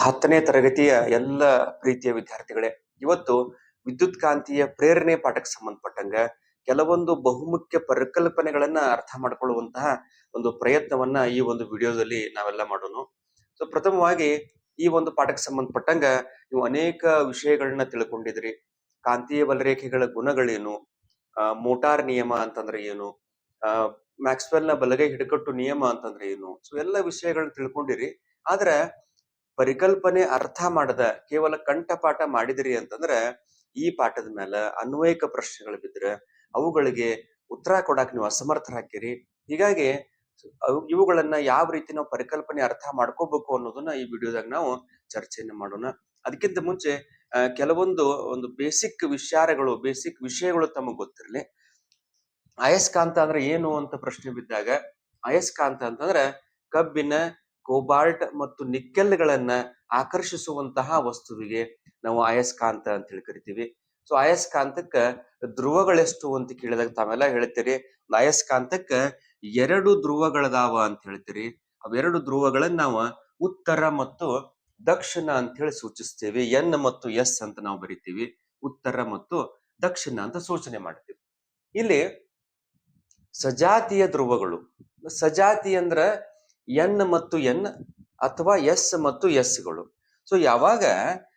ಹತ್ತನೇ ತರಗತಿಯ ಎಲ್ಲ ಪ್ರೀತಿಯ ವಿದ್ಯಾರ್ಥಿಗಳೇ, ಇವತ್ತು ವಿದ್ಯುತ್ ಕಾಂತಿಯ ಪ್ರೇರಣೆ ಪಾಠಕ್ಕೆ ಸಂಬಂಧಪಟ್ಟಂಗ ಕೆಲವೊಂದು ಬಹುಮುಖ್ಯ ಪರಿಕಲ್ಪನೆಗಳನ್ನ ಅರ್ಥ ಮಾಡ್ಕೊಳ್ಳುವಂತಹ ಒಂದು ಪ್ರಯತ್ನವನ್ನ ಈ ಒಂದು ವಿಡಿಯೋದಲ್ಲಿ ನಾವೆಲ್ಲ ಮಾಡೋಣ ಸೊ ಪ್ರಥಮವಾಗಿ ಈ ಒಂದು ಪಾಠಕ್ಕೆ ಸಂಬಂಧಪಟ್ಟಂಗ ನೀವು ಅನೇಕ ವಿಷಯಗಳನ್ನ ತಿಳ್ಕೊಂಡಿದ್ರಿ. ಕಾಂತೀಯ ಬಲರೇಖೆಗಳ ಗುಣಗಳೇನು? ಮೋಟಾರ್ ನಿಯಮ ಅಂತಂದ್ರೆ ಏನು? ಮ್ಯಾಕ್ಸ್ವೆಲ್ನ ಬಲಗೈ ಹಿಡಕಟ್ಟು ನಿಯಮ ಅಂತಂದ್ರೆ ಏನು? ಸೊ ಎಲ್ಲ ವಿಷಯಗಳನ್ನ ತಿಳ್ಕೊಂಡಿರಿ. ಆದ್ರ ಪರಿಕಲ್ಪನೆ ಅರ್ಥ ಮಾಡದ, ಕೇವಲ ಕಂಠಪಾಠ ಮಾಡಿದಿರಿ ಅಂತಂದ್ರ, ಈ ಪಾಠದ ಮೇಲೆ ಅನ್ವಯಿಕ ಪ್ರಶ್ನೆಗಳು ಬಿದ್ರ ಅವುಗಳಿಗೆ ಉತ್ತರ ಕೊಡಕ್ ನೀವು ಅಸಮರ್ಥರಾಕಿರಿ ಹೀಗಾಗಿ ಇವುಗಳನ್ನ ಯಾವ ರೀತಿ ನಾವು ಪರಿಕಲ್ಪನೆ ಅರ್ಥ ಮಾಡ್ಕೋಬೇಕು ಅನ್ನೋದನ್ನ ಈ ವಿಡಿಯೋದಾಗ ನಾವು ಚರ್ಚೆಯನ್ನು ಮಾಡೋಣ. ಅದಕ್ಕಿಂತ ಮುಂಚೆ ಕೆಲವೊಂದು ಒಂದು ಬೇಸಿಕ್ ವಿಚಾರಗಳು, ಬೇಸಿಕ್ ವಿಷಯಗಳು ತಮಗೆ ಗೊತ್ತಿರಲಿ. ಅಯಸ್ಕಾಂತ ಅಂದ್ರೆ ಏನು ಅಂತ ಪ್ರಶ್ನೆ ಬಿದ್ದಾಗ ಅಯಸ್ಕಾಂತ ಅಂತಂದ್ರೆ ಕಬ್ಬಿನ ಕೋಬಾಲ್ಟ್ ಮತ್ತು ನಿಕ್ಕೆಲ್ಗಳನ್ನ ಆಕರ್ಷಿಸುವಂತಹ ವಸ್ತುವಿಗೆ ನಾವು ಅಯಸ್ಕಾಂತ ಅಂತ ಹೇಳಿ ಕರಿತೀವಿ. ಸೊ ಅಯಸ್ಕಾಂತಕ್ಕ ಧ್ರುವಗಳೆಷ್ಟು ಅಂತ ಕೇಳಿದಾಗ ತಾವೆಲ್ಲ ಹೇಳ್ತೀರಿ ಅಯಸ್ಕಾಂತಕ್ಕ ಎರಡು ಧ್ರುವಗಳದಾವ ಅಂತ ಹೇಳ್ತೀರಿ. ಅವೆರಡು ಧ್ರುವಗಳನ್ನ ನಾವು ಉತ್ತರ ಮತ್ತು ದಕ್ಷಿಣ ಅಂತ ಹೇಳಿ ಸೂಚಿಸ್ತೇವೆ. ಎನ್ ಮತ್ತು ಎಸ್ ಅಂತ ನಾವು ಬರಿತೀವಿ. ಉತ್ತರ ಮತ್ತು ದಕ್ಷಿಣ ಅಂತ ಸೂಚನೆ ಮಾಡ್ತೀವಿ. ಇಲ್ಲಿ ಸಜಾತಿಯ ಧ್ರುವಗಳು, ಸಜಾತಿ ಅಂದ್ರ ಎನ್ ಮತ್ತು ಎನ್ ಅಥವಾ ಎಸ್ ಮತ್ತು ಎಸ್ಗಳು ಸೊ ಯಾವಾಗ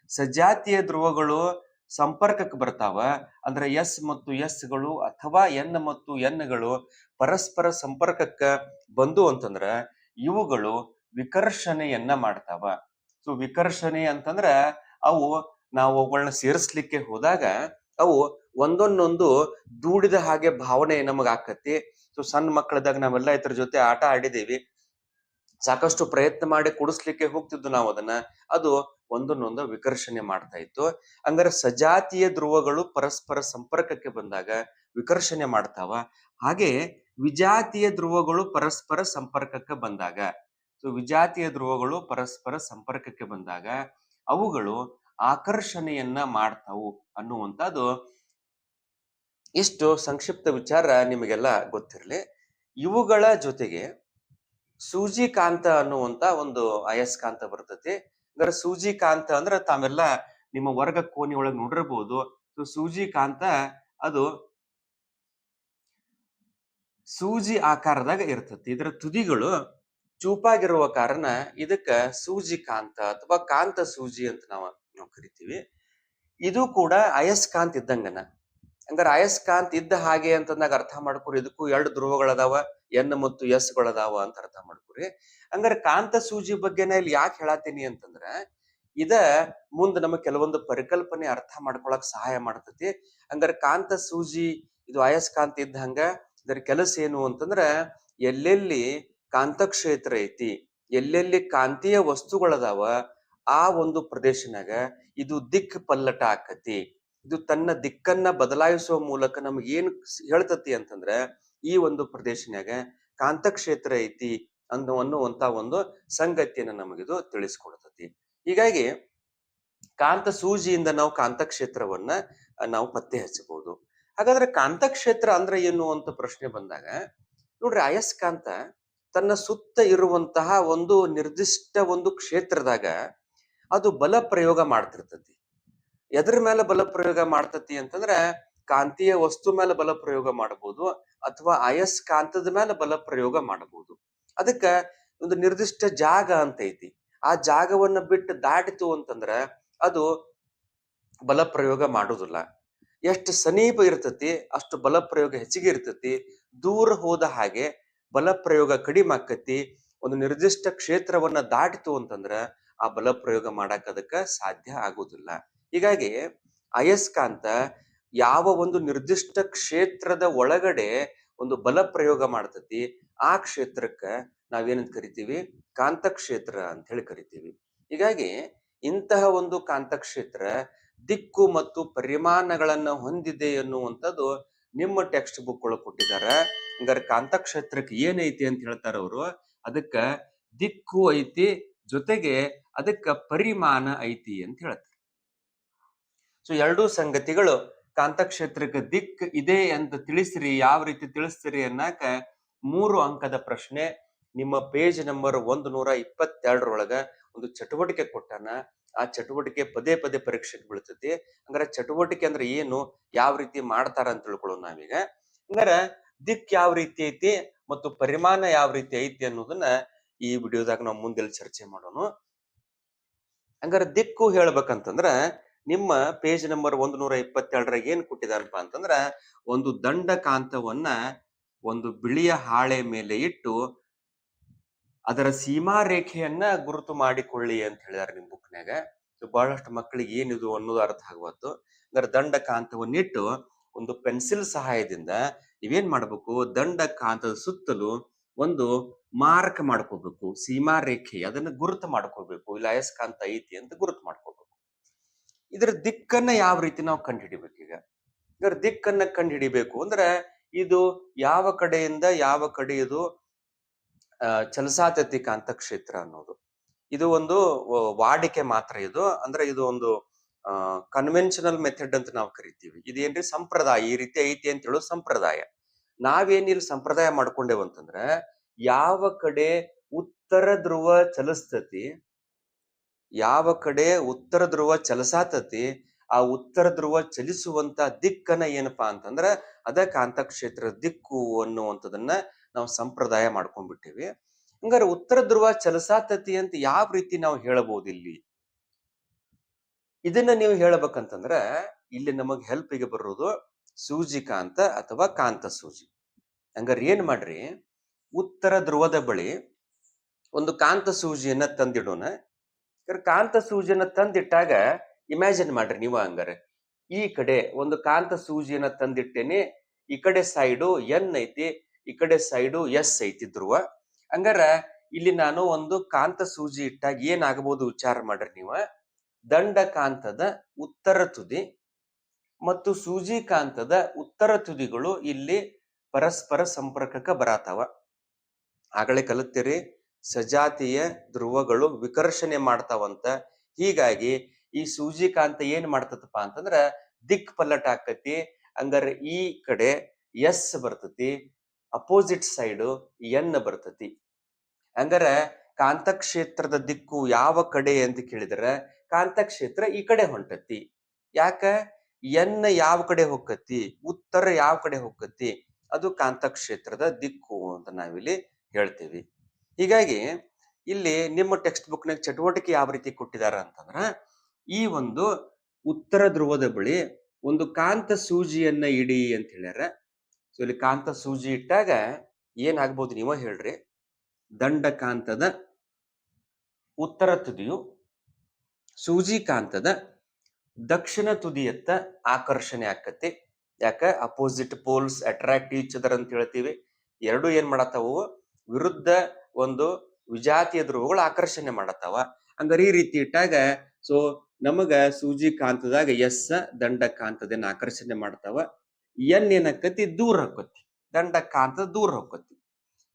ಸಜಾತಿಯ ಧ್ರುವಗಳು ಸಂಪರ್ಕಕ್ಕೆ ಬರ್ತಾವ, ಅಂದ್ರೆ ಎಸ್ ಮತ್ತು ಎಸ್ಗಳು ಅಥವಾ ಎನ್ ಮತ್ತು ಎನ್ಗಳು ಪರಸ್ಪರ ಸಂಪರ್ಕಕ್ಕೆ ಬಂದು ಅಂತಂದ್ರ ಇವುಗಳು ವಿಕರ್ಷಣೆಯನ್ನ ಮಾಡ್ತಾವ. ಸೊ ವಿಕರ್ಷಣೆ ಅಂತಂದ್ರ ಅವು ನಾವು ಅವುಗಳನ್ನ ಸೇರಿಸ್ಲಿಕ್ಕೆ ಹೋದಾಗ ಅವು ಒಂದೊಂದೊಂದು ದೂಡಿದ ಹಾಗೆ ಭಾವನೆ ನಮಗ ಆಕತಿ ಸೊ ಸಣ್ಣ ಮಕ್ಕಳದಾಗ ನಾವೆಲ್ಲ ಇದ್ರ ಜೊತೆ ಆಟ ಆಡಿದೀವಿ ಸಾಕಷ್ಟು ಪ್ರಯತ್ನ ಮಾಡಿ ಕುಡಿಸ್ಲಿಕ್ಕೆ ಹೋಗ್ತಿದ್ದು ನಾವು ಅದನ್ನ. ಅದು ಒಂದನ್ನೊಂದು ವಿಕರ್ಷಣೆ ಮಾಡ್ತಾ ಇತ್ತು. ಹಂಗಾರೆ ಸಜಾತಿಯ ಧ್ರುವಗಳು ಪರಸ್ಪರ ಸಂಪರ್ಕಕ್ಕೆ ಬಂದಾಗ ವಿಕರ್ಷಣೆ ಮಾಡ್ತಾವ. ಹಾಗೆ ವಿಜಾತಿಯ ಧ್ರುವಗಳು ಪರಸ್ಪರ ಸಂಪರ್ಕಕ್ಕೆ ಬಂದಾಗ ಸೊ ವಿಜಾತಿಯ ಧ್ರುವಗಳು ಪರಸ್ಪರ ಸಂಪರ್ಕಕ್ಕೆ ಬಂದಾಗ ಅವುಗಳು ಆಕರ್ಷಣೆಯನ್ನ ಮಾಡ್ತಾವು ಅನ್ನುವಂಥದ್ದು ಇಷ್ಟು ಸಂಕ್ಷಿಪ್ತ ವಿಚಾರ ನಿಮಗೆಲ್ಲ ಗೊತ್ತಿರಲಿ. ಇವುಗಳ ಜೊತೆಗೆ ಸೂಜಿಕಾಂತ ಅನ್ನುವಂತ ಒಂದು ಅಯಸ್ಕಾಂತ ಬರ್ತತಿ. ಅಂದ್ರೆ ಸೂಜಿ ಕಾಂತ ಅಂದ್ರೆ ತಾವೆಲ್ಲ ನಿಮ್ಮ ವರ್ಗ ಕೋಣಿ ಒಳಗೆ ನೋಡಿರಬಹುದು ಸೂಜಿ ಕಾಂತ ಅದು ಸೂಜಿ ಆಕಾರದಾಗ ಇರ್ತತಿ. ಇದರ ತುದಿಗಳು ಚೂಪಾಗಿರುವ ಕಾರಣ ಇದಕ್ಕ ಸೂಜಿಕಾಂತ ಅಥವಾ ಕಾಂತ ಸೂಜಿ ಅಂತ ನಾವು ನಾವು ಕರಿತೀವಿ. ಇದು ಕೂಡ ಅಯಸ್ಕಾಂತ್ ಇದ್ದಂಗನ. ಹಂಗಾರೆ ಅಯಸ್ಕಾಂತ್ ಇದ್ದ ಹಾಗೆ ಅಂತಂದಾಗ ಅರ್ಥ ಮಾಡ್ಕೊರಿ, ಇದಕ್ಕೂ ಎರಡು ಧ್ರುವಗಳದಾವ. ಎನ್ ಮತ್ತು ಎಸ್ ಗಳದಾವ ಅಂತ ಅರ್ಥ ಮಾಡ್ಕೊರಿ. ಹಂಗಾರೆ ಕಾಂತ ಸೂಜಿ ಬಗ್ಗೆನ ಇಲ್ಲಿ ಯಾಕೆ ಹೇಳಾತೀನಿ ಅಂತಂದ್ರ, ಇದ ಮುಂದ ನಮಗೆ ಕೆಲವೊಂದು ಪರಿಕಲ್ಪನೆ ಅರ್ಥ ಮಾಡ್ಕೊಳಕ್ ಸಹಾಯ ಮಾಡ್ತತಿ. ಹಂಗಾರೆ ಕಾಂತ ಸೂಜಿ, ಇದು ಅಯಸ್ಕಾಂತ ಇದ್ದ ಹಂಗ, ಇದರ ಕೆಲಸ ಏನು ಅಂತಂದ್ರ, ಎಲ್ಲೆಲ್ಲಿ ಕಾಂತಕ್ಷೇತ್ರ ಐತಿ, ಎಲ್ಲೆಲ್ಲಿ ಕಾಂತೀಯ ವಸ್ತುಗಳದಾವ, ಆ ಒಂದು ಪ್ರದೇಶನಾಗ ಇದು ದಿಕ್ ಪಲ್ಲಟ ಆಕತಿ. ಇದು ತನ್ನ ದಿಕ್ಕನ್ನ ಬದಲಾಯಿಸುವ ಮೂಲಕ ನಮ್ಗೆ ಏನ್ ಹೇಳ್ತತಿ ಅಂತಂದ್ರ ಈ ಒಂದು ಪ್ರದೇಶನ್ಯಾಗ ಕಾಂತಕ್ಷೇತ್ರ ಐತಿ ಅನ್ನೋ ಅನ್ನುವಂತ ಒಂದು ಸಂಗತಿಯನ್ನ ನಮಗಿದು ತಿಳಿಸ್ಕೊಡ್ತತಿ. ಹೀಗಾಗಿ ಕಾಂತ ಸೂಜಿಯಿಂದ ನಾವು ಕಾಂತಕ್ಷೇತ್ರವನ್ನ ನಾವು ಪತ್ತೆ ಹಚ್ಚಬಹುದು. ಹಾಗಾದ್ರೆ ಕಾಂತಕ್ಷೇತ್ರ ಅಂದ್ರೆ ಏನು ಅಂತ ಪ್ರಶ್ನೆ ಬಂದಾಗ, ನೋಡ್ರಿ ಅಯಸ್ಕಾಂತ ತನ್ನ ಸುತ್ತ ಇರುವಂತಹ ಒಂದು ನಿರ್ದಿಷ್ಟ ಒಂದು ಕ್ಷೇತ್ರದಾಗ ಅದು ಬಲ ಪ್ರಯೋಗ ಮಾಡ್ತಿರ್ತತಿ. ಎದ್ರ ಮೇಲೆ ಬಲ ಪ್ರಯೋಗ ಮಾಡ್ತತಿ ಅಂತಂದ್ರ ಕಾಂತೀಯ ವಸ್ತು ಮೇಲೆ ಬಲ ಪ್ರಯೋಗ ಮಾಡಬಹುದು ಅಥವಾ ಅಯಸ್ಕಾಂತದ ಮೇಲೆ ಬಲ ಪ್ರಯೋಗ ಮಾಡಬಹುದು. ಅದಕ್ಕ ಒಂದು ನಿರ್ದಿಷ್ಟ ಜಾಗ ಅಂತ ಐತಿ. ಆ ಜಾಗವನ್ನ ಬಿಟ್ಟು ದಾಟಿತು ಅಂತಂದ್ರ ಅದು ಬಲ ಪ್ರಯೋಗ ಮಾಡುದಿಲ್ಲ ಎಷ್ಟು ಸಮೀಪ ಇರ್ತತಿ, ಅಷ್ಟು ಬಲ ಪ್ರಯೋಗ ಹೆಚ್ಚಿಗೆ ಇರ್ತತಿ, ದೂರ ಹೋದ ಹಾಗೆ ಬಲ ಪ್ರಯೋಗ ಕಡಿಮೆ ಆಕತಿ, ಒಂದು ನಿರ್ದಿಷ್ಟ ಕ್ಷೇತ್ರವನ್ನ ದಾಟಿತು ಅಂತಂದ್ರ ಆ ಬಲ ಪ್ರಯೋಗ ಮಾಡಕ್ ಅದಕ್ಕೆ ಸಾಧ್ಯ ಆಗುದಿಲ್ಲ ಹೀಗಾಗಿ ಅಯಸ್ಕಾಂತ ಯಾವ ಒಂದು ನಿರ್ದಿಷ್ಟ ಕ್ಷೇತ್ರದ ಒಳಗಡೆ ಒಂದು ಬಲ ಪ್ರಯೋಗ ಮಾಡ್ತತಿ, ಆ ಕ್ಷೇತ್ರಕ್ಕ ನಾವೇನಂತ ಕರಿತೀವಿ? ಕಾಂತಕ್ಷೇತ್ರ ಅಂತ ಹೇಳಿ ಕರಿತೀವಿ. ಹೀಗಾಗಿ ಇಂತಹ ಒಂದು ಕಾಂತಕ್ಷೇತ್ರ ದಿಕ್ಕು ಮತ್ತು ಪರಿಮಾಣಗಳನ್ನ ಹೊಂದಿದೆ ಎನ್ನುವಂಥದ್ದು ನಿಮ್ಮ ಟೆಕ್ಸ್ಟ್ ಬುಕ್ ಒಳಗೆ ಕೊಟ್ಟಿದ್ದಾರೆ ಹಂಗಾರೆ ಕಾಂತಕ್ಷೇತ್ರಕ್ಕೆ ಏನೈತಿ ಅಂತ ಹೇಳ್ತಾರ ಅವರು? ಅದಕ್ಕ ದಿಕ್ಕು ಐತಿ, ಜೊತೆಗೆ ಅದಕ್ಕ ಪರಿಮಾಣ ಐತಿ ಅಂತ ಹೇಳ್ತಾರೆ. ಸೊ ಎರಡೂ ಸಂಗತಿಗಳು ಕಾಂತಕ್ಷೇತ್ರಕ್ಕೆ ದಿಕ್ ಇದೆ ಅಂತ ತಿಳಿಸ್ರಿ, ಯಾವ ರೀತಿ ತಿಳಿಸ್ತೀರಿ ಅನ್ನಕ ಮೂರು ಅಂಕದ ಪ್ರಶ್ನೆ ನಿಮ್ಮ ಪೇಜ್ ನಂಬರ್ ಒಂದ್ ನೂರ ಇಪ್ಪತ್ತೆರಡರೊಳಗ ಒಂದು ಚಟುವಟಿಕೆ ಕೊಟ್ಟಾನ. ಆ ಚಟುವಟಿಕೆ ಪದೇ ಪದೇ ಪರೀಕ್ಷೆಗೆ ಬೀಳ್ತೈತಿ. ಹಂಗಾರೆ ಚಟುವಟಿಕೆ ಅಂದ್ರೆ ಏನು, ಯಾವ ರೀತಿ ಮಾಡ್ತಾರ ಅಂತ ತಿಳ್ಕೊಳ್ಳೋಣ ನಾವೀಗ. ಹಂಗಾರ ದಿಕ್ ಯಾವ ರೀತಿ ಐತಿ ಮತ್ತು ಪರಿಮಾಣ ಯಾವ ರೀತಿ ಐತಿ ಅನ್ನೋದನ್ನ ಈ ವಿಡಿಯೋದಾಗ ನಾವು ಮುಂದೆ ಚರ್ಚೆ ಮಾಡೋಣ. ಹಂಗಾರ ದಿಕ್ಕು ಹೇಳ್ಬೇಕಂತಂದ್ರ ನಿಮ್ಮ ಪೇಜ್ ನಂಬರ್ ಒಂದು ನೂರ ಇಪ್ಪತ್ತೆರಡರಾಗ ಏನ್ ಕೊಟ್ಟಿದಾರಪ್ಪ ಅಂತಂದ್ರ, ಒಂದು ದಂಡ ಕಾಂತವನ್ನ ಒಂದು ಬಿಳಿಯ ಹಾಳೆ ಮೇಲೆ ಇಟ್ಟು ಅದರ ಸೀಮಾ ರೇಖೆಯನ್ನ ಗುರುತು ಮಾಡಿಕೊಳ್ಳಿ ಅಂತ ಹೇಳಿದಾರೆ ನಿಮ್ ಬುಕ್ನ್ಯಾಗ. ಬಹಳಷ್ಟು ಮಕ್ಕಳಿಗೆ ಏನಿದು ಅನ್ನೋದು ಅರ್ಥ ಆಗುವತ್ತು. ಅಂದ್ರೆ ದಂಡ ಕಾಂತವನ್ನಿಟ್ಟು ಒಂದು ಪೆನ್ಸಿಲ್ ಸಹಾಯದಿಂದ ನೀವೇನ್ ಮಾಡ್ಬೇಕು ದಂಡ ಕಾಂತದ ಸುತ್ತಲೂ ಒಂದು ಮಾರ್ಕ್ ಮಾಡ್ಕೋಬೇಕು ಸೀಮಾ ರೇಖೆ ಅದನ್ನ ಗುರುತು ಮಾಡ್ಕೋಬೇಕು, ಇಲ್ಲ ಅಯಸ್ಕಾಂತ ಐತಿ ಅಂತ ಗುರುತು ಮಾಡ್ಕೋಬೇಕು. ಇದರ ದಿಕ್ಕನ್ನ ಯಾವ ರೀತಿ ನಾವು ಕಂಡುಹಿಡಿಬೇಕು ಈಗ? ಇದರ ದಿಕ್ಕನ್ನ ಕಂಡುಹಿಡಿಬೇಕು ಅಂದ್ರೆ ಇದು ಯಾವ ಕಡೆಯಿಂದ ಯಾವ ಕಡೆ ಇದು ಆ, ಚಲಸಾತತಿ ಕಾಂತ ಕ್ಷೇತ್ರ ಅನ್ನೋದು. ಇದು ಒಂದು ವಾಡಿಕೆ ಮಾತ್ರ ಇದು. ಅಂದ್ರೆ ಇದು ಒಂದು ಕನ್ವೆನ್ಷನಲ್ ಮೆಥಡ್ ಅಂತ ನಾವು ಕರಿತೀವಿ. ಇದೇನ್ರಿ ಸಂಪ್ರದಾಯ? ಈ ರೀತಿ ಐತಿ ಅಂತ ಹೇಳೋ ಸಂಪ್ರದಾಯ. ನಾವೇನ್ ಸಂಪ್ರದಾಯ ಮಾಡ್ಕೊಂಡೇವಂತಂದ್ರೆ ಯಾವ ಕಡೆ ಉತ್ತರ ಧ್ರುವ ಚಲಿಸ್ತತಿ ಯಾವ ಕಡೆ ಉತ್ತರ ಧ್ರುವ ಚಲಸಾತತಿ, ಆ ಉತ್ತರ ಧ್ರುವ ಚಲಿಸುವಂತ ದಿಕ್ಕನ್ನ ಏನಪ್ಪಾ ಅಂತಂದ್ರ, ಅದ ಕಾಂತಕ್ಷೇತ್ರ ದಿಕ್ಕು ಅನ್ನುವಂಥದನ್ನ ನಾವು ಸಂಪ್ರದಾಯ ಮಾಡ್ಕೊಂಡ್ಬಿಟ್ಟಿವಿ. ಹಂಗಾರೆ ಉತ್ತರ ಧ್ರುವ ಚಲಸಾತತಿ ಅಂತ ಯಾವ ರೀತಿ ನಾವು ಹೇಳಬಹುದು ಇಲ್ಲಿ? ಇದನ್ನ ನೀವು ಹೇಳ್ಬೇಕಂತಂದ್ರ, ಇಲ್ಲಿ ನಮಗ್ ಹೆಲ್ಪಿಗೆ ಬರೋದು ಸೂಜಿ ಕಾಂತ ಅಥವಾ ಕಾಂತ ಸೂಜಿ. ಹಂಗಾರೆ ಏನ್ ಮಾಡ್ರಿ? ಉತ್ತರ ಧ್ರುವದ ಬಳಿ ಒಂದು ಕಾಂತ ಸೂಜಿಯನ್ನ ತಂದಿಡೋಣ. ಕಾಂತ ಸೂಜಿನ ತಂದಿಟ್ಟಾಗ ಇಮ್ಯಾಜಿನ್ ಮಾಡ್ರಿ ನೀವು ಹಂಗಾರೆ. ಈ ಕಡೆ ಒಂದು ಕಾಂತ ಸೂಜಿಯನ್ನ ತಂದಿಟ್ಟೇನೆ, ಈ ಕಡೆ ಸೈಡು ಎನ್ ಐತಿ, ಈ ಕಡೆ ಸೈಡು ಎಸ್ ಐತಿ ಧ್ರುವ. ಹಂಗಾರ ಇಲ್ಲಿ ನಾನು ಒಂದು ಕಾಂತ ಸೂಜಿ ಇಟ್ಟಾಗ ಏನಾಗಬಹುದು ವಿಚಾರ ಮಾಡ್ರಿ ನೀವ? ದಂಡ ಕಾಂತದ ಉತ್ತರ ತುದಿ ಮತ್ತು ಸೂಜಿ ಕಾಂತದ ಉತ್ತರ ತುದಿಗಳು ಇಲ್ಲಿ ಪರಸ್ಪರ ಸಂಪರ್ಕಕ್ಕೆ ಬರತಾವ. ಆಗಲೇ ಕಲಿತೀರಿ ಸಜಾತಿಯ ಧ್ರುವಗಳು ವಿಕರ್ಷಣೆ ಮಾಡ್ತಾವಂತ. ಹೀಗಾಗಿ ಈ ಸೂಜಿ ಕಾಂತ ಏನ್ ಮಾಡ್ತದಪ್ಪ ಅಂತಂದ್ರ ದಿಕ್ ಪಲ್ಲಟ ಆಕತಿ, ಹಂಗಾರೆ ಈ ಕಡೆ ಎಸ್ ಬರ್ತತಿ, ಅಪೋಸಿಟ್ ಸೈಡು ಎನ್ ಬರ್ತತಿ. ಹಂಗಾರೆ ಕಾಂತಕ್ಷೇತ್ರದ ದಿಕ್ಕು ಯಾವ ಕಡೆ ಅಂತ ಕೇಳಿದ್ರೆ ಕಾಂತಕ್ಷೇತ್ರ ಈ ಕಡೆ ಹೊಂಟತಿ. ಯಾಕ? ಎನ್ ಯಾವ ಕಡೆ ಹೊಕ್ಕತಿ, ಉತ್ತರ ಯಾವ ಕಡೆ ಹೊಕ್ಕತಿ, ಅದು ಕಾಂತಕ್ಷೇತ್ರದ ದಿಕ್ಕು ಅಂತ ನಾವಿಲ್ಲಿ ಹೇಳ್ತೀವಿ. ಹೀಗಾಗಿ ಇಲ್ಲಿ ನಿಮ್ಮ ಟೆಕ್ಸ್ಟ್ ಬುಕ್ನಾಗ ಚಟುವಟಿಕೆ ಯಾವ ರೀತಿ ಕೊಟ್ಟಿದ್ದಾರೆ ಅಂತಂದ್ರ, ಈ ಒಂದು ಉತ್ತರ ಧ್ರುವದ ಬಳಿ ಒಂದು ಕಾಂತ ಸೂಜಿಯನ್ನ ಇಡಿ ಅಂತ ಹೇಳ್ಯಾರ. ಸೊ ಇಲ್ಲಿ ಕಾಂತ ಸೂಜಿ ಇಟ್ಟಾಗ ಏನಾಗ್ಬೋದು ನೀವ ಹೇಳ್ರಿ? ದಂಡ ಕಾಂತದ ಉತ್ತರ ತುದಿಯು, ಸೂಜಿ ಕಾಂತದ ದಕ್ಷಿಣ ತುದಿಯತ್ತ ಆಕರ್ಷಣೆ ಆಕತಿ. ಯಾಕ? Opposite poles attract each other ಅಂತ ಹೇಳ್ತೀವಿ. ಎರಡು ಏನ್ ಮಾಡತ್ತಾವು ವಿರುದ್ಧ ಒಂದು ವಿಜಾತಿಯ ಧ್ರುವಗಳು ಆಕರ್ಷಣೆ ಮಾಡತ್ತಾವ. ಹಂಗಾರೆ ಈ ರೀತಿ ಇಟ್ಟಾಗ ಸೊ, ನಮಗ ಸೂಜಿ ಕಾಂತದಾಗ ಎಸ್ ದಂಡ ಕಾಂತದನ್ನ ಆಕರ್ಷಣೆ ಮಾಡ್ತಾವ ಎನ್ ಏನಕ್ಕತಿ ದೂರ ಹಾಕತಿ ದಂಡ ಕಾಂತ ದೂರ ಹಾಕತಿ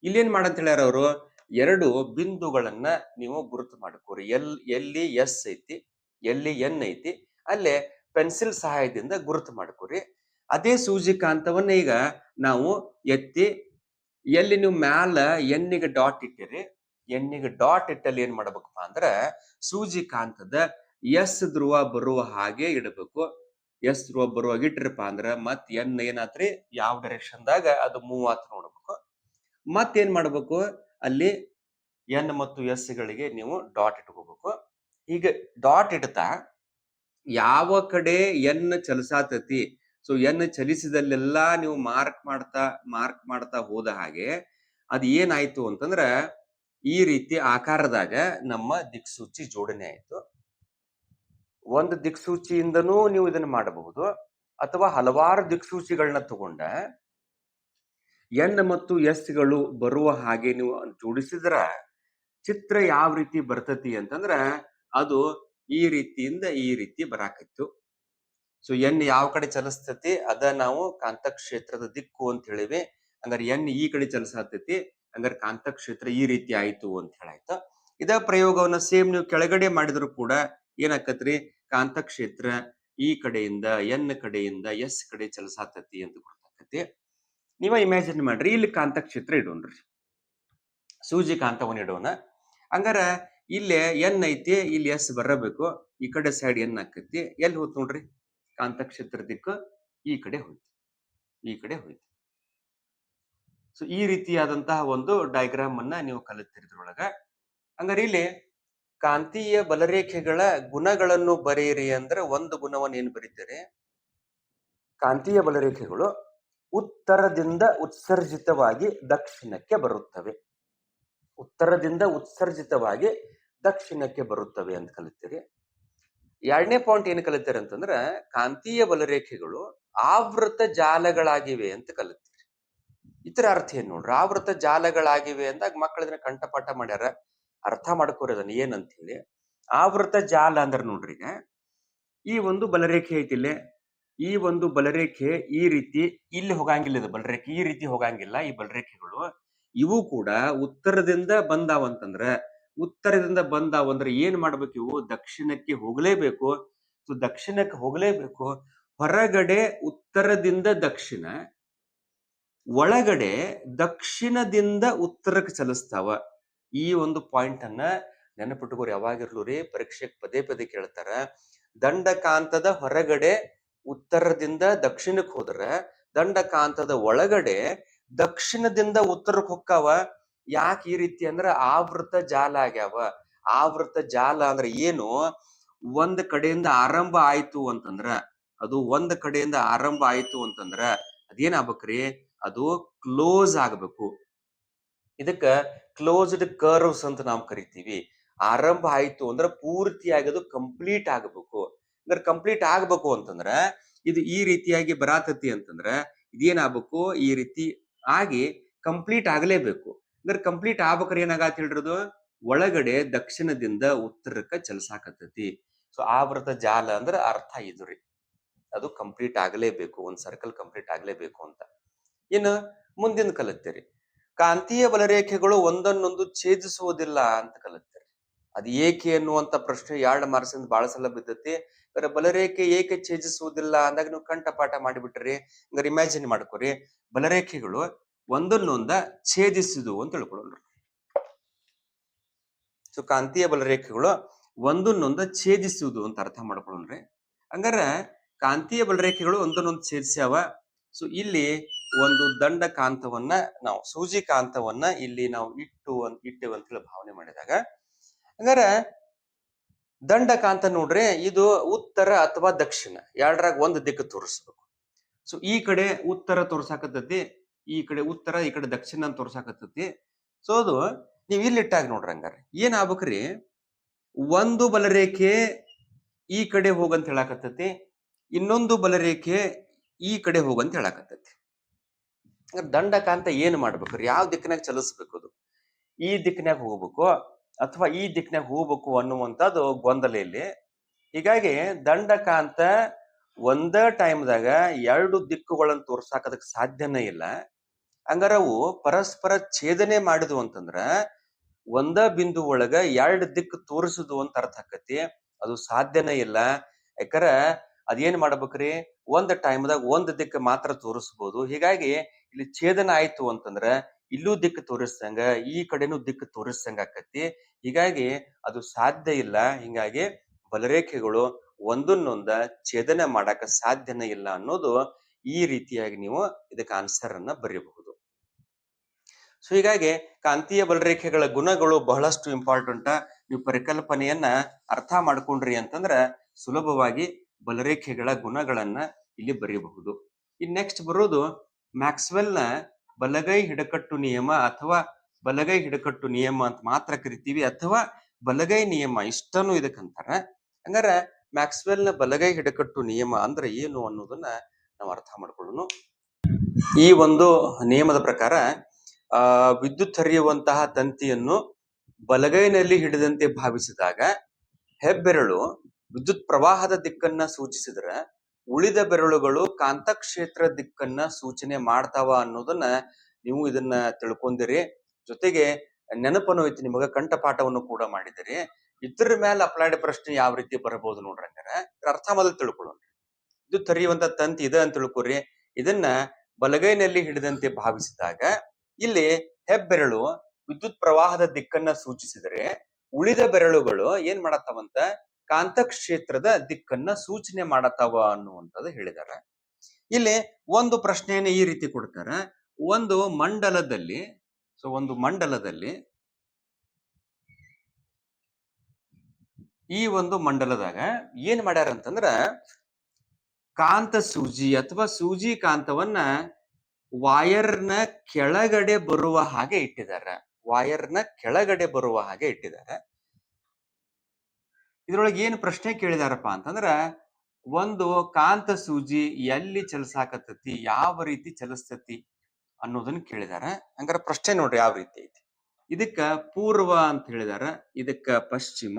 ಇಲ್ಲೇನ್ ಮಾಡಂತ ಹೇಳ್ಯಾರ ಅವರು? ಎರಡು ಬಿಂದುಗಳನ್ನ ನೀವು ಗುರುತು ಮಾಡ್ಕೋರಿ. ಎಲ್, ಎಲ್ಲಿ ಎಸ್ ಐತಿ, ಎಲ್ಲಿ ಎನ್ ಐತಿ, ಅಲ್ಲೇ ಪೆನ್ಸಿಲ್ ಸಹಾಯದಿಂದ ಗುರುತು ಮಾಡ್ಕೋರಿ. ಅದೇ ಸೂಜಿ ಕಾಂತವನ್ನ ಈಗ ನಾವು ಎತ್ತಿ ಎಲ್ಲಿ ನೀವು ಮ್ಯಾಲ ಎಣ್ಣಿಗೆ ಡಾಟ್ ಇಟ್ಟಿರಿ. ಎಣ್ಣಿಗೆ ಡಾಟ್ ಇಟ್ಟಲ್ಲಿ ಏನ್ ಮಾಡ್ಬೇಕಪ್ಪ ಅಂದ್ರ ಸೂಜಿ ಕಾಂತದ ಎಸ್ ಧ್ರುವ ಬರುವ ಹಾಗೆ ಇಡಬೇಕು. ಎಸ್ ಧ್ರುವ ಬರುವಾಗ ಇಟ್ಟಿರಪ್ಪ ಅಂದ್ರ ಮತ್ ಎನ್ ಏನಾತ್ರಿ? ಯಾವ ಡೈರೆಕ್ಷನ್ ದಾಗ ಅದು ಮೂವ್ ಆತ್ ನೋಡ್ಬೇಕು. ಮತ್ ಏನ್ ಮಾಡ್ಬೇಕು? ಅಲ್ಲಿ ಎನ್ ಮತ್ತು ಎಸ್ ಗಳಿಗೆ ನೀವು ಡಾಟ್ ಇಟ್ಕೋಬೇಕು. ಈಗ ಡಾಟ್ ಇಡ್ತಾ ಯಾವ ಕಡೆ ಎನ್ ಚಲಿಸಾತತಿ? ಸೊ ಎನ್ ಚಲಿಸಿದಲ್ಲೆಲ್ಲ ನೀವು ಮಾರ್ಕ್ ಮಾಡ್ತಾ ಮಾರ್ಕ್ ಮಾಡ್ತಾ ಹೋದ ಹಾಗೆ ಅದು ಏನಾಯ್ತು ಅಂತಂದ್ರ ಈ ರೀತಿ ಆಕಾರದಾಗ ನಮ್ಮ ದಿಕ್ಸೂಚಿ ಜೋಡಣೆ ಆಯ್ತು. ಒಂದು ದಿಕ್ಸೂಚಿಯಿಂದನೂ ನೀವು ಇದನ್ನ ಮಾಡಬಹುದು. ಅಥವಾ ಹಲವಾರು ದಿಕ್ಸೂಚಿಗಳನ್ನ ತಗೊಂಡ ಎನ್ ಮತ್ತು ಎಸ್ಗಳು ಬರುವ ಹಾಗೆ ನೀವು ಜೋಡಿಸಿದ್ರ ಚಿತ್ರ ಯಾವ ರೀತಿ ಬರ್ತತಿ ಅಂತಂದ್ರ ಅದು ಈ ರೀತಿಯಿಂದ ಈ ರೀತಿ ಬರಾಕತ್ತು. ಸೊ ಎನ್ ಯಾವ ಕಡೆ ಚಲಿಸ್ತತಿ, ಅದ ನಾವು ಕಾಂತಕ್ಷೇತ್ರದ ದಿಕ್ಕು ಅಂತ ಹೇಳಿವಿ. ಅಂದ್ರೆ ಎನ್ ಈ ಕಡೆ ಚಲಿಸತೈತಿ, ಹಂಗಾರೆ ಕಾಂತಕ್ಷೇತ್ರ ಈ ರೀತಿ ಆಯ್ತು ಅಂತ ಹೇಳಾಯ್ತು. ಇದ ಪ್ರಯೋಗವನ್ನ ಸೇಮ್ ನೀವು ಕೆಳಗಡೆ ಮಾಡಿದ್ರು ಕೂಡ ಏನಾಕತ್ರಿ? ಕಾಂತಕ್ಷೇತ್ರ ಈ ಕಡೆಯಿಂದ ಎನ್ ಕಡೆಯಿಂದ ಎಸ್ ಕಡೆ ಚಲಿಸಾತತಿ ಅಂತ ಗೊತ್ತಾಕತಿ ನೀವ ಇಮ್ಯಾಜಿನ್ ಮಾಡ್ರಿ, ಇಲ್ಲಿ ಕಾಂತಕ್ಷೇತ್ರ ಇಡೋಣ್ರಿ ಸೂಜಿ ಕಾಂತವನ್ನ ಇಡೋಣ. ಹಂಗಾರ ಇಲ್ಲಿ ಎನ್ ಐತಿ, ಇಲ್ಲಿ ಎಸ್ ಬರಬೇಕು, ಈ ಕಡೆ ಸೈಡ್ ಎನ್ ಆಕತಿ ಎಲ್ಲಿ ಹೋತ್ ನೋಡ್ರಿ? ಕಾಂತಕ್ಷೇತ್ರ ದಿಕ್ಕು ಈ ಕಡೆ ಹೋಯ್ತು. ಈ ಕಡೆ ಹೋಯ್ತು. ಸೊ ಈ ರೀತಿಯಾದಂತಹ ಒಂದು ಡಯಾಗ್ರಾಮ್ ಅನ್ನ ನೀವು ಕಲಿತಿರಿದ್ರೊಳಗ ಹಂಗಾರೆ ಇಲ್ಲಿ ಕಾಂತೀಯ ಬಲರೇಖೆಗಳ ಗುಣಗಳನ್ನು ಬರೆಯಿರಿ ಅಂದ್ರೆ ಒಂದು ಗುಣವನ್ನು ಏನ್ ಬರೀತಾರೆ? ಕಾಂತೀಯ ಬಲರೇಖೆಗಳು ಉತ್ತರದಿಂದ ಉತ್ಸರ್ಜಿತವಾಗಿ ದಕ್ಷಿಣಕ್ಕೆ ಬರುತ್ತವೆ. ಉತ್ತರದಿಂದ ಉತ್ಸರ್ಜಿತವಾಗಿ ದಕ್ಷಿಣಕ್ಕೆ ಬರುತ್ತವೆ ಅಂತ ಕಲಿತೀರಿ. ಎರಡನೇ ಪಾಯಿಂಟ್ ಏನು ಕಲಿತಾರೆ ಅಂತಂದ್ರ ಕಾಂತೀಯ ಬಲರೇಖೆಗಳು ಆವೃತ ಜಾಲಗಳಾಗಿವೆ ಅಂತ ಕಲಿತೀರಿ. ಇತರ ಅರ್ಥ ಏನ್ ನೋಡ್ರಿ? ಆವೃತ ಜಾಲಗಳಾಗಿವೆ ಅಂದಾಗ ಮಕ್ಕಳ ಇದನ್ನ ಕಂಠಪಾಠ ಮಾಡ್ಯಾರ. ಅರ್ಥ ಮಾಡ್ಕೋರಿ ಅದನ್ನ. ಏನಂತ ಹೇಳಿ. ಆವೃತ ಜಾಲ ಅಂದ್ರ ನೋಡ್ರಿ ಈಗ, ಈ ಒಂದು ಬಲರೇಖೆ ಇಲ್ಲಿ. ಈ ಒಂದು ಬಲರೇಖೆ ಈ ರೀತಿ ಇಲ್ಲಿ ಹೋಗಂಗಿಲ್ಲ ಇದು. ಬಲರೇಖೆ ಈ ರೀತಿ ಹೋಗಂಗಿಲ್ಲ ಈ ಬಲರೇಖೆಗಳು. ಇವು ಕೂಡ ಉತ್ತರದಿಂದ ಬಂದಾವಂತಂದ್ರ ಉತ್ತರದಿಂದ ಬಂದಾವಂದ್ರೆ ಏನ್ ಮಾಡ್ಬೇಕು ದಕ್ಷಿಣಕ್ಕೆ ಹೋಗಲೇಬೇಕು. ಸೊ ದಕ್ಷಿಣಕ್ಕೆ ಹೋಗಲೇಬೇಕು. ಹೊರಗಡೆ ಉತ್ತರದಿಂದ ದಕ್ಷಿಣ, ಒಳಗಡೆ ದಕ್ಷಿಣದಿಂದ ಉತ್ತರಕ್ಕೆ ಚಲಿಸ್ತಾವ. ಈ ಒಂದು ಪಾಯಿಂಟ್ ಅನ್ನ ನೆನಪಿಟ್ಟುಕೋರು ಯಾವಾಗಿರ್ಲು ರೀ, ಪರೀಕ್ಷೆಗೆ ಪದೇ ಪದೇ ಕೇಳ್ತಾರ. ದಂಡಕಾಂತದ ಹೊರಗಡೆ ಉತ್ತರದಿಂದ ದಕ್ಷಿಣಕ್ಕೆ ಹೋದ್ರ, ದಂಡಕಾಂತದ ಒಳಗಡೆ ದಕ್ಷಿಣದಿಂದ ಉತ್ತರಕ್ಕೆ ಹೊಕ್ಕಾವ ಯಾಕೆ ಈ ರೀತಿ ಅಂದ್ರ ಆವೃತ ಜಾಲ ಆಗ್ಯಾವ. ಆವೃತ ಜಾಲ ಅಂದ್ರೆ ಏನು? ಒಂದ್ ಕಡೆಯಿಂದ ಆರಂಭ ಆಯ್ತು ಅಂತಂದ್ರ, ಅದು ಒಂದ್ ಕಡೆಯಿಂದ ಆರಂಭ ಆಯ್ತು ಅಂತಂದ್ರ ಅದೇನ್ ಆಗ್ಬೇಕ್ರಿ? ಅದು ಕ್ಲೋಸ್ ಆಗ್ಬೇಕು. ಇದಕ್ಕ ಕ್ಲೋಸ್ಡ್ ಕರ್ವ್ಸ್ ಅಂತ ನಾವು ಕರಿತೀವಿ. ಆರಂಭ ಆಯ್ತು ಅಂದ್ರ ಪೂರ್ತಿಯಾಗಿ ಅದು ಕಂಪ್ಲೀಟ್ ಆಗ್ಬೇಕು. ಅಂದ್ರೆ ಕಂಪ್ಲೀಟ್ ಆಗ್ಬೇಕು ಅಂತಂದ್ರ ಇದು ಈ ರೀತಿಯಾಗಿ ಬರಾತತಿ ಅಂತಂದ್ರ ಇದೇನಾಗ್ಬೇಕು ಈ ರೀತಿ ಆಗಿ ಕಂಪ್ಲೀಟ್ ಆಗ್ಲೇಬೇಕು. ಅಂದ್ರೆ ಕಂಪ್ಲೀಟ್ ಆಗ್ಬೇಕಾರೆ ಏನಾಗತ್ ಹೇಳಿರೋದು ಒಳಗಡೆ ದಕ್ಷಿಣದಿಂದ ಉತ್ತರಕ್ಕ ಚಲಿಸಾಕತ್ತೈತಿ. ಸೊ ಆವೃತ ಜಾಲ ಅಂದ್ರ ಅರ್ಥ ಇದು ರೀ. ಅದು ಕಂಪ್ಲೀಟ್ ಆಗಲೇಬೇಕು, ಒಂದು ಸರ್ಕಲ್ ಕಂಪ್ಲೀಟ್ ಆಗಲೇಬೇಕು ಅಂತ. ಇನ್ನು ಮುಂದಿನ ಕಲಿತೀರಿ ಕಾಂತೀಯ ಬಲರೇಖೆಗಳು ಒಂದನ್ನೊಂದು ಛೇದಿಸುವುದಿಲ್ಲ ಅಂತ ಕಲಿತೀರಿ ಅದು ಏಕೆ ಅನ್ನುವಂತ ಪ್ರಶ್ನೆ ಎರಡು ಮಾರ್ಸಿಂದ ಬಹಳ ಸಲ ಬಿದ್ದತಿ. ಅಂದ್ರೆ ಬಲರೇಖೆ ಏಕೆ ಛೇದಿಸುವುದಿಲ್ಲ ಅಂದಾಗ ನೀವು ಕಂಠಪಾಠ ಮಾಡಿಬಿಟ್ರಿ. ಹಂಗಾರೆ ಇಮ್ಯಾಜಿನ್ ಮಾಡ್ಕೊರಿ. ಬಲರೇಖೆಗಳು ಒಂದನ್ನೊಂದ ಛೇದಿಸುದು ಅಂತ ತಿಳ್ಕೊಳ್ಳೋಣ. ಸೊ ಕಾಂತೀಯ ಬಲರೇಖೆಗಳು ಒಂದನ್ನೊಂದ ಛೇದಿಸುವುದು ಅಂತ ಅರ್ಥ ಮಾಡ್ಕೊಳ್ಳೋಣ್ರಿ ಹಂಗಾರ ಕಾಂತೀಯ ಬಲರೇಖೆಗಳು ಒಂದನ್ನೊಂದು ಛೇದಿಸ್ಯಾವ. ಸೊ ಇಲ್ಲಿ ಒಂದು ದಂಡ ಕಾಂತವನ್ನ ನಾವು, ಸೂಜಿ ಕಾಂತವನ್ನ ಇಲ್ಲಿ ನಾವು ಇಟ್ಟು ಇಟ್ಟೆವು ಅಂತ ಹೇಳಿ ಭಾವನೆ ಮಾಡಿದಾಗ. ಹಂಗಾರ ದಂಡ ಕಾಂತ ನೋಡ್ರಿ, ಇದು ಉತ್ತರ ಅಥವಾ ದಕ್ಷಿಣ, ಎರಡರಾಗ ಒಂದು ದಿಕ್ಕು ತೋರಿಸ್ಬೇಕು. ಸೊ ಈ ಕಡೆ ಉತ್ತರ ತೋರ್ಸಾಕತ್ತೈತಿ ಈ ಕಡೆ ಉತ್ತರ, ಈ ಕಡೆ ದಕ್ಷಿಣ ಅಂತ ತೋರ್ಸಾಕತ್ತೈತಿ. ಸೊ ಅದು ನೀವು ಇಲ್ಲಿ ಇಟ್ಟಾಗ ನೋಡ್ರಿ ಹಂಗಾರೆ. ಏನ್ ಆಗ್ಬೇಕ್ರಿ? ಒಂದು ಬಲರೇಖೆ ಈ ಕಡೆ ಹೋಗಂತ ಹೇಳಾಕತ್ತೈತಿ. ಇನ್ನೊಂದು ಬಲರೇಖೆ ಈ ಕಡೆ ಹೋಗಂತ ಹೇಳಾಕತ್ತೈತಿ. ದಂಡಕಾಂತ ಏನ್ ಮಾಡ್ಬೇಕ್ರಿ? ಯಾವ ದಿಕ್ಕಿನಾಗ ಚಲಿಸ್ಬೇಕು ಅದು? ಈ ದಿಕ್ಕಿನಾಗ ಹೋಗ್ಬೇಕು ಅಥವಾ ಈ ದಿಕ್ಕಿನಾಗ ಹೋಗ್ಬೇಕು ಅನ್ನುವಂಥದ್ದು ಗೊಂದಲ ಇಲ್ಲಿ ಹೀಗಾಗಿ ದಂಡಕಾಂತ ಒಂದ ಟೈಮ್ದಾಗ ಎರಡು ದಿಕ್ಕುಗಳನ್ನು ತೋರ್ಸಾಕ ಅದಕ್ಕೆ ಸಾಧ್ಯನೇ ಇಲ್ಲ. ಹಂಗಾರ ಪರಸ್ಪರ ಛೇದನೆ ಮಾಡಿದ್ವು ಅಂತಂದ್ರ ಒಂದ ಬಿಂದು ಒಳಗ ಎರಡ್ ದಿಕ್ಕು ತೋರಿಸುದು ಅಂತ ಅರ್ಥ ಆಕತಿ. ಅದು ಸಾಧ್ಯನೇ ಇಲ್ಲ. ಯಾಕರ ಅದೇನ್ ಮಾಡ್ಬೇಕ್ರಿ? ಒಂದ್ ಟೈಮ್ದಾಗ ಒಂದ್ ದಿಕ್ಕ ಮಾತ್ರ ತೋರಿಸ್ಬೋದು. ಹೀಗಾಗಿ ಇಲ್ಲಿ ಛೇದನ ಆಯ್ತು ಅಂತಂದ್ರ ಇಲ್ಲೂ ದಿಕ್ಕು ತೋರಿಸ್ದಂಗ, ಈ ಕಡೆನೂ ದಿಕ್ಕು ತೋರಿಸ್ದಂಗ ಆಕತಿ. ಹೀಗಾಗಿ ಅದು ಸಾಧ್ಯ ಇಲ್ಲ. ಹಿಂಗಾಗಿ ಬಲರೇಖೆಗಳು ಒಂದನ್ನೊಂದ ಛೇದನೆ ಮಾಡಕ ಸಾಧ್ಯನೇ ಇಲ್ಲ ಅನ್ನೋದು ಈ ರೀತಿಯಾಗಿ ನೀವು ಇದಕ್ಕೆ ಆನ್ಸರ್ ಅನ್ನ ಬರೆಯಬಹುದು ಸೊ ಹೀಗಾಗಿ ಕಾಂತೀಯ ಬಲರೇಖೆಗಳ ಗುಣಗಳು ಬಹಳಷ್ಟು ಇಂಪಾರ್ಟೆಂಟ್ ನೀವು ಪರಿಕಲ್ಪನೆಯನ್ನ ಅರ್ಥ ಮಾಡ್ಕೊಂಡ್ರಿ ಅಂತಂದ್ರ ಸುಲಭವಾಗಿ ಬಲರೇಖೆಗಳ ಗುಣಗಳನ್ನ ಇಲ್ಲಿ ಬರೆಯಬಹುದು ಇನ್ ನೆಕ್ಸ್ಟ್ ಬರೋದು ಮ್ಯಾಕ್ಸ್ವೆಲ್ನ ಬಲಗೈ ಹಿಡಕಟ್ಟು ನಿಯಮ ಅಥವಾ ಬಲಗೈ ಹಿಡಕಟ್ಟು ನಿಯಮ ಅಂತ ಮಾತ್ರ ಕರಿತೀವಿ ಅಥವಾ ಬಲಗೈ ನಿಯಮ ಇಷ್ಟನು ಇದಕ್ಕಂತಾರ ಹಂಗಾರ ಮ್ಯಾಕ್ಸ್ವೆಲ್ನ ಬಲಗೈ ಹಿಡಕಟ್ಟು ನಿಯಮ ಅಂದ್ರೆ ಏನು ಅನ್ನೋದನ್ನ ನಾವು ಅರ್ಥ ಮಾಡ್ಕೊಳ್ಳೋಣ. ಈ ಒಂದು ನಿಯಮದ ಪ್ರಕಾರ ಆ ವಿದ್ಯುತ್ ಹರಿಯುವಂತಹ ತಂತಿಯನ್ನು ಬಲಗೈನಲ್ಲಿ ಹಿಡಿದಂತೆ ಭಾವಿಸಿದಾಗ ಹೆಬ್ಬೆರಳು ವಿದ್ಯುತ್ ಪ್ರವಾಹದ ದಿಕ್ಕನ್ನ ಸೂಚಿಸಿದ್ರೆ ಉಳಿದ ಬೆರಳುಗಳು ಕಾಂತಕ್ಷೇತ್ರ ದಿಕ್ಕನ್ನ ಸೂಚನೆ ಮಾಡ್ತಾವ ಅನ್ನೋದನ್ನ ನೀವು ಇದನ್ನ ತಿಳ್ಕೊಂಡಿರಿ. ಜೊತೆಗೆ ನೆನಪನ್ನು ಐತಿ ನಿಮಗ, ಕಂಠಪಾಠವನ್ನು ಕೂಡ ಮಾಡಿದಿರಿ. ಇದ್ರ ಮೇಲೆ ಅಪ್ಲೈಡ್ ಪ್ರಶ್ನೆ ಯಾವ ರೀತಿ ಬರಬಹುದು ನೋಡ್ರಿ ಹಂಗಾರೆ. ಅರ್ಥ ಮೊದಲು ತಿಳ್ಕೊಳ್ಳೋಣ. ಇದು ತರಿಯುವಂತ ತಂತಿ ಇದೆ ಅಂತ ತಿಳ್ಕೊರಿ. ಇದನ್ನ ಬಲಗೈನಲ್ಲಿ ಹಿಡಿದಂತೆ ಭಾವಿಸಿದಾಗ ಇಲ್ಲಿ ಹೆಬ್ಬೆರಳು ವಿದ್ಯುತ್ ಪ್ರವಾಹದ ದಿಕ್ಕನ್ನ ಸೂಚಿಸಿದರೆ ಉಳಿದ ಬೆರಳುಗಳು ಏನ್ ಮಾಡತ್ತಾವಂತ? ಕಾಂತ ಕ್ಷೇತ್ರದ ದಿಕ್ಕನ್ನ ಸೂಚನೆ ಮಾಡತ್ತಾವ ಅನ್ನುವಂಥದ್ದು ಹೇಳಿದ್ದಾರೆ. ಇಲ್ಲಿ ಒಂದು ಪ್ರಶ್ನೆಯನ್ನು ಈ ರೀತಿ ಕೊಡ್ತಾರೆ. ಒಂದು ಮಂಡಲದಲ್ಲಿ ಸೊ ಒಂದು ಮಂಡಲದಲ್ಲಿ ಈ ಒಂದು ಮಂಡಲದಾಗ ಏನ್ ಮಾಡ್ಯಾರ ಅಂತಂದ್ರ ಕಾಂತ ಸೂಜಿ ಅಥವಾ ಸೂಜಿ ಕಾಂತವನ್ನ ವಾಯರ್ನ ಕೆಳಗಡೆ ಬರುವ ಹಾಗೆ ಇಟ್ಟಿದ್ದಾರೆ. ವಾಯರ್ನ ಕೆಳಗಡೆ ಬರುವ ಹಾಗೆ ಇಟ್ಟಿದ್ದಾರೆ. ಇದ್ರೊಳಗೆ ಏನು ಪ್ರಶ್ನೆ ಕೇಳಿದಾರಪ್ಪ ಅಂತಂದ್ರ, ಒಂದು ಕಾಂತ ಸೂಜಿ ಎಲ್ಲಿ ಚಲಿಸಾಕತ್ತತಿ, ಯಾವ ರೀತಿ ಚಲಿಸ್ತತಿ ಅನ್ನೋದನ್ನ ಕೇಳಿದಾರ. ಹಂಗಾರ ಪ್ರಶ್ನೆ ನೋಡ್ರಿ ಯಾವ ರೀತಿ ಐತಿ. ಇದಕ್ಕ ಪೂರ್ವ ಅಂತ ಹೇಳಿದಾರ, ಇದಕ್ಕ ಪಶ್ಚಿಮ.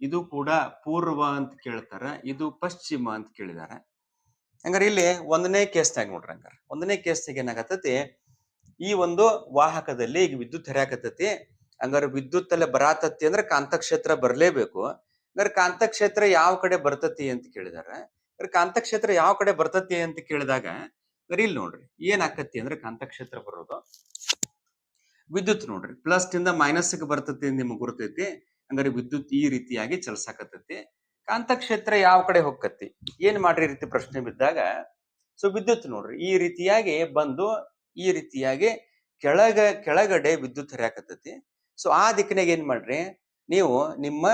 ಇದು ಕೂಡ ಪೂರ್ವ ಅಂತ ಕೇಳ್ತಾರ, ಇದು ಪಶ್ಚಿಮ ಅಂತ ಕೇಳಿದಾರ. ಹಂಗಾರೆ ಇಲ್ಲಿ ಒಂದನೇ ಕೇಸ್ನಾಗ ನೋಡ್ರಿ ಹಂಗಾರ. ಒಂದನೇ ಕೇಸ್ನಾಗ ಏನಾಗತ್ತತಿ? ಈ ಒಂದು ವಾಹಕದಲ್ಲಿ ಈಗ ವಿದ್ಯುತ್ ಹರಿಯಾಕತ್ತತಿ. ಹಂಗಾರೆ ವಿದ್ಯುತ್ ಅಲ್ಲೇ ಬರಾತತಿ ಅಂದ್ರೆ ಕಾಂತಕ್ಷೇತ್ರ ಬರಲೇಬೇಕು. ಹಂಗಾರೆ ಕಾಂತಕ್ಷೇತ್ರ ಯಾವ ಕಡೆ ಬರ್ತತಿ ಅಂತ ಕೇಳಿದಾರ. ಕಾಂತಕ್ಷೇತ್ರ ಯಾವ ಕಡೆ ಬರ್ತತಿ ಅಂತ ಕೇಳಿದಾಗ ಇಲ್ಲಿ ನೋಡ್ರಿ ಏನ್ ಅಂದ್ರೆ ಕಾಂತಕ್ಷೇತ್ರ ಬರೋದು. ವಿದ್ಯುತ್ ನೋಡ್ರಿ ಪ್ಲಸ್ನಿಂದ ಮೈನಸ್ ಬರ್ತತಿ ನಿಮ್ಗೆ ಗುರ್ತೈತಿ. ಹಂಗಾರೆ ವಿದ್ಯುತ್ ಈ ರೀತಿಯಾಗಿ ಚಲಿಸಾಕತ್ತತಿ. ಕಾಂತಕ್ಷೇತ್ರ ಯಾವ ಕಡೆ ಹೊಕ್ಕತಿ ಏನ್ ಮಾಡ್ರಿ ರೀತಿ ಪ್ರಶ್ನೆ ಬಿದ್ದಾಗ? ಸೊ, ವಿದ್ಯುತ್ ನೋಡ್ರಿ, ಈ ರೀತಿಯಾಗಿ ಬಂದು, ಈ ರೀತಿಯಾಗಿ ಕೆಳಗ, ಕೆಳಗಡೆ ವಿದ್ಯುತ್ ಹರಿಯಾಕತ್ತತಿ. ಸೊ, ಆ ದಿಕ್ಕಿನಾಗ ಏನ್ ಮಾಡ್ರಿ? ನೀವು ನಿಮ್ಮ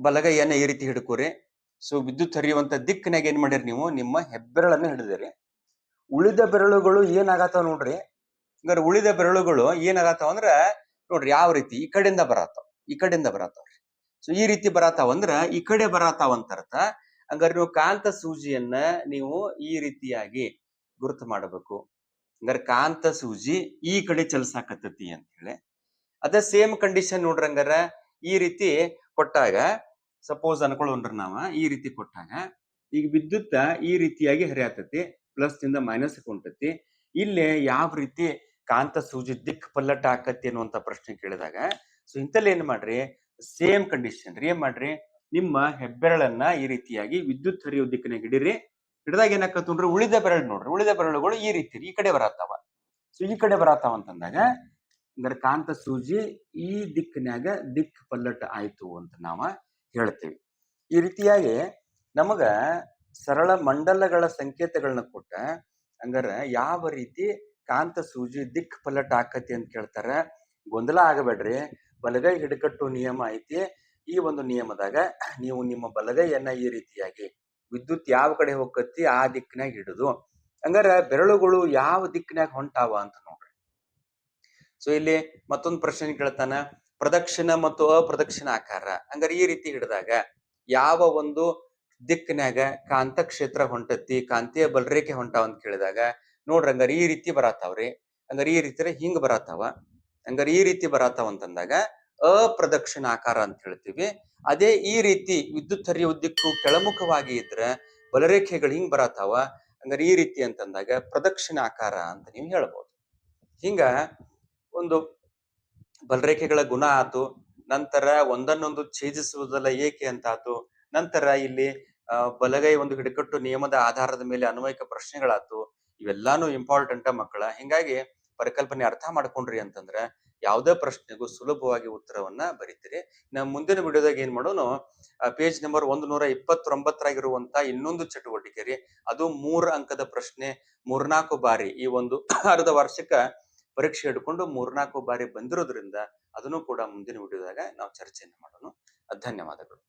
ಬಲಗೈಯನ್ನ ಈ ರೀತಿ ಹಿಡ್ಕೋರಿ. ಸೊ, ವಿದ್ಯುತ್ ಹರಿಯುವಂತ ದಿಕ್ಕಿನಾಗ ಏನ್ ಮಾಡಿರಿ ನೀವು? ನಿಮ್ಮ ಹೆಬ್ಬೆರಳನ್ನ ಹಿಡಿದಿರಿ. ಉಳಿದ ಬೆರಳುಗಳು ಏನಾಗತ್ತಾವ ನೋಡ್ರಿ? ಹಂಗಾರೆ ಉಳಿದ ಬೆರಳುಗಳು ಏನಾಗತ್ತಾವ ಅಂದ್ರ, ನೋಡ್ರಿ, ಯಾವ ರೀತಿ? ಈ ಕಡೆಯಿಂದ ಬರತ್ತಾವ. ಈ ಕಡೆಯಿಂದ ಬರತ್ತಾವ್ರಿ ಸೊ ಈ ರೀತಿ ಬರತಾವಂದ್ರ ಈ ಕಡೆ ಅರ್ಥ. ಹಂಗಾರೆ ನೀವು ಕಾಂತ ಸೂಜಿಯನ್ನ ನೀವು ಈ ರೀತಿಯಾಗಿ ಗುರುತು ಮಾಡಬೇಕು. ಹಂಗಾರೆ ಕಾಂತ ಸೂಜಿ ಈ ಕಡೆ ಚಲಿಸಾಕತ್ತತಿ ಅಂತ ಹೇಳಿ ಅದೇ ಸೇಮ್ ಕಂಡೀಷನ್ ನೋಡ್ರಿ ಹಂಗಾರ ಈ ರೀತಿ ಕೊಟ್ಟಾಗ ಸಪೋಸ್ ಅನ್ಕೊಳ್ಳೋಣ್ರಿ ನಾವ, ಈ ರೀತಿ ಕೊಟ್ಟಾಗ ಈಗ ವಿದ್ಯುತ್ ಈ ರೀತಿಯಾಗಿ ಹರಿಯಾತತಿ ಪ್ಲಸ್ನಿಂದ ಮೈನಸ್ ಕುಂಟತಿ. ಇಲ್ಲಿ ಯಾವ ರೀತಿ ಕಾಂತ ಸೂಜಿ ದಿಕ್ ಪಲ್ಲಟ ಆಕತಿ ಅನ್ನುವಂತ ಪ್ರಶ್ನೆ ಕೇಳಿದಾಗ ಸೊ ಇಂತಲ್ಲಿ ಏನ್ ಮಾಡ್ರಿ ಸೇಮ್ ಕಂಡೀಷನ್ ರೀ, ಏನ್ ಮಾಡ್ರಿ? ನಿಮ್ಮ ಹೆಬ್ಬೆರಳನ್ನ ಈ ರೀತಿಯಾಗಿ ವಿದ್ಯುತ್ ಹರಿಯೋ ದಿಕ್ಕಿನಾಗ ಹಿಡಿರಿ ಹಿಡಿದಾಗ ಏನಾಕತ್ ನೋಡ್ರಿ? ಉಳಿದ ಬೆರಳು ನೋಡ್ರಿ. ಉಳಿದ ಬೆರಳುಗಳು ಈ ರೀತಿ ಈ ಕಡೆ ಬರತ್ತಾವ ಸೊ ಈ ಕಡೆ ಬರತ್ತಾವ ಅಂತಂದಾಗ, ಅಂದ್ರೆ ಕಾಂತ ಸೂಜಿ ಈ ದಿಕ್ಕಿನ್ಯಾಗ ದಿಕ್ ಪಲ್ಲಟ ಆಯ್ತು ಅಂತ ನಾವ ಹೇಳ್ತೀವಿ. ಈ ರೀತಿಯಾಗಿ ನಮಗ ಸರಳ ಮಂಡಲಗಳ ಸಂಕೇತಗಳನ್ನ ಕೊಟ್ಟ, ಹಂಗಾರ ಯಾವ ರೀತಿ ಕಾಂತ ಸೂಜಿ ದಿಕ್ ಪಲ್ಲಟ ಆಕತಿ ಅಂತ ಕೇಳ್ತಾರ? ಗೊಂದಲ ಆಗಬೇಡ್ರಿ. ಬಲಗೈ ಹಿಡಕಟ್ಟು ನಿಯಮ ಐತಿ. ಈ ಒಂದು ನಿಯಮದಾಗ ನೀವು ನಿಮ್ಮ ಬಲಗೈಯನ್ನ ಈ ರೀತಿಯಾಗಿ ವಿದ್ಯುತ್ ಯಾವ ಕಡೆ ಹೋಗತ್ತಿ ಆ ದಿಕ್ಕಿನಾಗ ಹಿಡಿದು. ಹಂಗಾರ ಬೆರಳುಗಳು ಯಾವ ದಿಕ್ಕಿನಾಗ ಹೊಂಟಾವ ಅಂತ ನೋಡ್ರಿ. ಸೊ ಇಲ್ಲಿ ಮತ್ತೊಂದು ಪ್ರಶ್ನೆ ಕೇಳ್ತಾನ. ಪ್ರದಕ್ಷಿಣ ಮತ್ತು ಅಪ್ರದಕ್ಷಿಣ ಆಕಾರ ಹಂಗಾರೆ ಈ ರೀತಿ ಹಿಡಿದಾಗ ಯಾವ ಒಂದು ದಿಕ್ಕಿನಾಗ ಕಾಂತ ಕ್ಷೇತ್ರ ಹೊಂಟತಿ, ಕಾಂತೀಯ ಬಲರೇಖೆ ಹೊಂಟಾವ ಅಂತ ಕೇಳಿದಾಗ ನೋಡ್ರಿ ಹಂಗಾರೆ ಈ ರೀತಿ ಬರತಾವ್ರಿ. ಹಂಗಾರೆ ಈ ರೀತಿ ಹಿಂಗ್ ಬರತ್ತಾವ ಹಂಗಾರೆ ಈ ರೀತಿ ಬರತ್ತಾವ ಅಂತಂದಾಗ, ಅಪ್ರದಕ್ಷಿಣಾಕಾರ ಅಂತ ಹೇಳ್ತೀವಿ. ಅದೇ ಈ ರೀತಿ ವಿದ್ಯುತ್ ಹರಿಯುವ ದಿಕ್ಕು ಕೆಳಮುಖವಾಗಿ ಇದ್ರ ಬಲರೇಖೆಗಳು ಹಿಂಗ್ ಬರತ್ತಾವ ಹಂಗಾರೆ ಈ ರೀತಿ ಅಂತಂದಾಗ ಪ್ರದಕ್ಷಿಣ ಆಕಾರ ಅಂತ ನೀವು ಹೇಳ್ಬೋದು. ಹಿಂಗ ಒಂದು ಬಲರೇಖೆಗಳ ಗುಣ ಆತು, ನಂತರ ಒಂದನ್ನೊಂದು ಛೇದಿಸುವುದಲ್ಲ ಏಕೆ ಅಂತ ಆತು ನಂತರ ಇಲ್ಲಿ ಬಲಗೈ ಒಂದು ಹಿಡಕಟ್ಟು ನಿಯಮದ ಆಧಾರದ ಮೇಲೆ ಅನ್ವಯಿಕ ಪ್ರಶ್ನೆಗಳಾತು, ಇವೆಲ್ಲಾನು ಇಂಪಾರ್ಟೆಂಟ್ ಮಕ್ಕಳ. ಹಿಂಗಾಗಿ ಪರಿಕಲ್ಪನೆ ಅರ್ಥ ಮಾಡ್ಕೊಂಡ್ರಿ ಅಂತಂದ್ರೆ ಯಾವುದೇ ಪ್ರಶ್ನೆಗೂ ಸುಲಭವಾಗಿ ಉತ್ತರವನ್ನ ಬರೀತೀರಿ. ನಮ್ಮ ಮುಂದಿನ ವಿಡಿಯೋದಾಗ ಏನ್ ಮಾಡೋನು ಪೇಜ್ ನಂಬರ್ ಒಂದು ನೂರ ಇಪ್ಪತ್ತೊಂಬತ್ತರಾಗಿರುವಂತ ಇನ್ನೊಂದು ಚಟುವಟಿಕೆ ರೀ. ಅದು ಮೂರ್ ಅಂಕದ ಪ್ರಶ್ನೆ ಮೂರ್ನಾಲ್ಕು ಬಾರಿ ಈ ಒಂದು ಅರ್ಧ ವಾರ್ಷಿಕ ಪರೀಕ್ಷೆ ಹಿಡ್ಕೊಂಡು ಮೂರ್ನಾಲ್ಕು ಬಾರಿ ಬಂದಿರೋದ್ರಿಂದ ಅದನ್ನು ಕೂಡ ಮುಂದಿನ ವಿಡಿಯೋದಾಗ ನಾವು ಚರ್ಚೆಯನ್ನು ಮಾಡೋಣ ಧನ್ಯವಾದಗಳು.